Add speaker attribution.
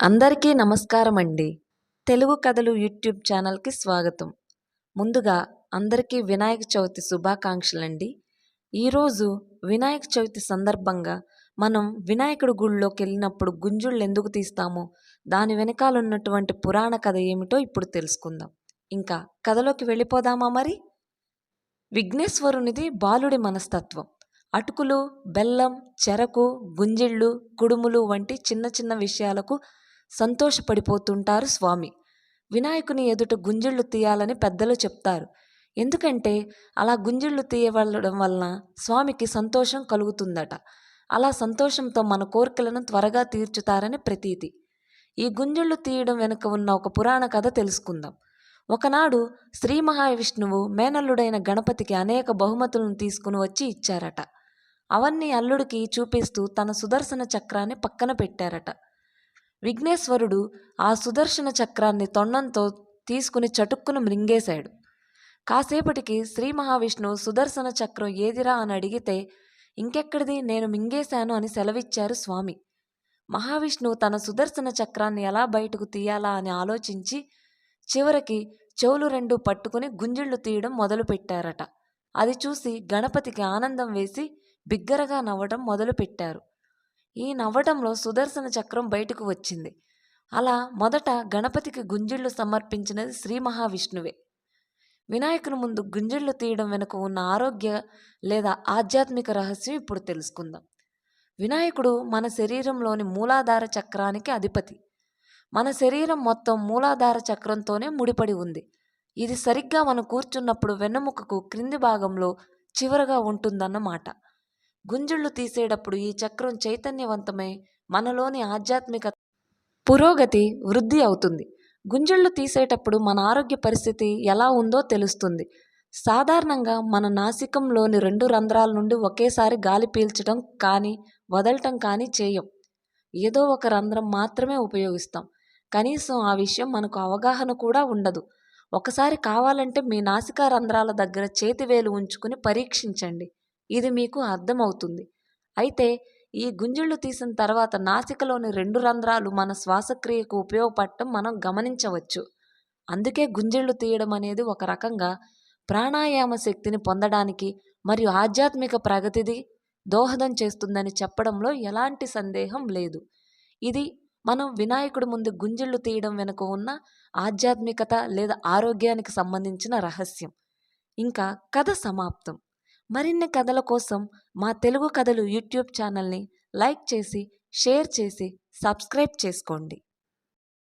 Speaker 1: అందరికీ నమస్కారం అండి తెలుగు కథలు యూట్యూబ్ ఛానల్కి స్వాగతం. ముందుగా అందరికీ వినాయక చవితి శుభాకాంక్షలండి. ఈరోజు వినాయక చవితి సందర్భంగా మనం వినాయకుడి గుళ్ళోకి వెళ్ళినప్పుడు గుంజుళ్ళు ఎందుకు తీస్తామో దాని వెనకాల ఉన్నటువంటి పురాణ కథ ఏమిటో ఇప్పుడు తెలుసుకుందాం. ఇంకా కథలోకి వెళ్ళిపోదామా మరి? విఘ్నేశ్వరునిది బాలుడి మనస్తత్వం. అటుకులు బెల్లం చెరకు గుంజిళ్ళు కుడుములు వంటి చిన్న చిన్న విషయాలకు సంతోషపడిపోతుంటారు స్వామి. వినాయకుని ఎదుట గుంజిళ్ళు తీయాలని పెద్దలు చెప్తారు. ఎందుకంటే అలా గుంజిళ్ళు తీయవలడం వలన స్వామికి సంతోషం కలుగుతుందట. అలా సంతోషంతో మన కోరికలను త్వరగా తీర్చుతారని ప్రతీతి. ఈ గుంజిళ్ళు తీయడం వెనుక ఉన్న ఒక పురాణ కథ తెలుసుకుందాం. ఒకనాడు శ్రీ మహావిష్ణువు మేనల్లుడైన గణపతికి అనేక బహుమతులను తీసుకుని వచ్చి ఇచ్చారట. అవన్నీ అల్లుడికి చూపిస్తూ తన సుదర్శన చక్రాన్ని పక్కన పెట్టారట. విఘ్నేశ్వరుడు ఆ సుదర్శన చక్రాన్ని తొండంతో తీసుకుని చటుక్కును మృంగేశాడు. కాసేపటికి శ్రీ మహావిష్ణువు సుదర్శన చక్రం ఏదిరా అని అడిగితే ఇంకెక్కడిది? నేను మింగేశాను అని సెలవిచ్చారు స్వామి. మహావిష్ణువు తన సుదర్శన చక్రాన్ని ఎలా బయటకు తీయాలా అని ఆలోచించి చివరికి చెవులు రెండు పట్టుకుని గుంజిళ్ళు తీయడం మొదలుపెట్టారట. అది చూసి గణపతికి ఆనందం వేసి బిగ్గరగా నవ్వడం మొదలుపెట్టారు. ఈ నవ్వటంలో సుదర్శన చక్రం బయటకు వచ్చింది. అలా మొదట గణపతికి గుంజిళ్ళు సమర్పించినది శ్రీ మహావిష్ణువే. వినాయకుని ముందు గుంజిళ్ళు తీయడం వెనుక ఉన్న ఆరోగ్య లేదా ఆధ్యాత్మిక రహస్యం ఇప్పుడు తెలుసుకుందాం. వినాయకుడు మన శరీరంలోని మూలాధార చక్రానికి అధిపతి. మన శరీరం మొత్తం మూలాధార చక్రంతోనే ముడిపడి ఉంది. ఇది సరిగ్గా మనం కూర్చున్నప్పుడు వెన్నెముకకు క్రింది భాగంలో చివరగా ఉంటుందన్నమాట. గుంజుళ్ళు తీసేటప్పుడు ఈ చక్రం చైతన్యవంతమై మనలోని ఆధ్యాత్మిక పురోగతి వృద్ధి అవుతుంది. గుంజుళ్ళు తీసేటప్పుడు మన ఆరోగ్య పరిస్థితి ఎలా ఉందో తెలుస్తుంది. సాధారణంగా మన నాసికంలోని రెండు రంధ్రాల నుండి ఒకేసారి గాలి పీల్చడం కానీ వదలటం కానీ చేయం. ఏదో ఒక రంధ్రం మాత్రమే ఉపయోగిస్తాం. కనీసం ఆ విషయం మనకు అవగాహన కూడా ఉండదు. ఒకసారి కావాలంటే మీ నాసికా రంధ్రాల దగ్గర చేతివేలు ఉంచుకుని పరీక్షించండి. ఇది మీకు అర్థమవుతుంది. అయితే ఈ గుంజిళ్ళు తీసిన తర్వాత నాసికలోని రెండు రంధ్రాలు మన శ్వాసక్రియకు ఉపయోగపడటం మనం గమనించవచ్చు. అందుకే గుంజిళ్ళు తీయడం అనేది ఒక రకంగా ప్రాణాయామ శక్తిని పొందడానికి మరియు ఆధ్యాత్మిక ప్రగతిది దోహదం చేస్తుందని చెప్పడంలో ఎలాంటి సందేహం లేదు. ఇది మనం వినాయకుడి ముందు గుంజిళ్ళు తీయడం వెనుక ఉన్న ఆధ్యాత్మికత లేదా ఆరోగ్యానికి సంబంధించిన రహస్యం. ఇంకా కథ సమాప్తం. మరిన్ని కథల కోసం మా తెలుగు కథలు యూట్యూబ్ ఛానల్ని లైక్ చేసి షేర్ చేసి సబ్స్క్రైబ్ చేసుకోండి.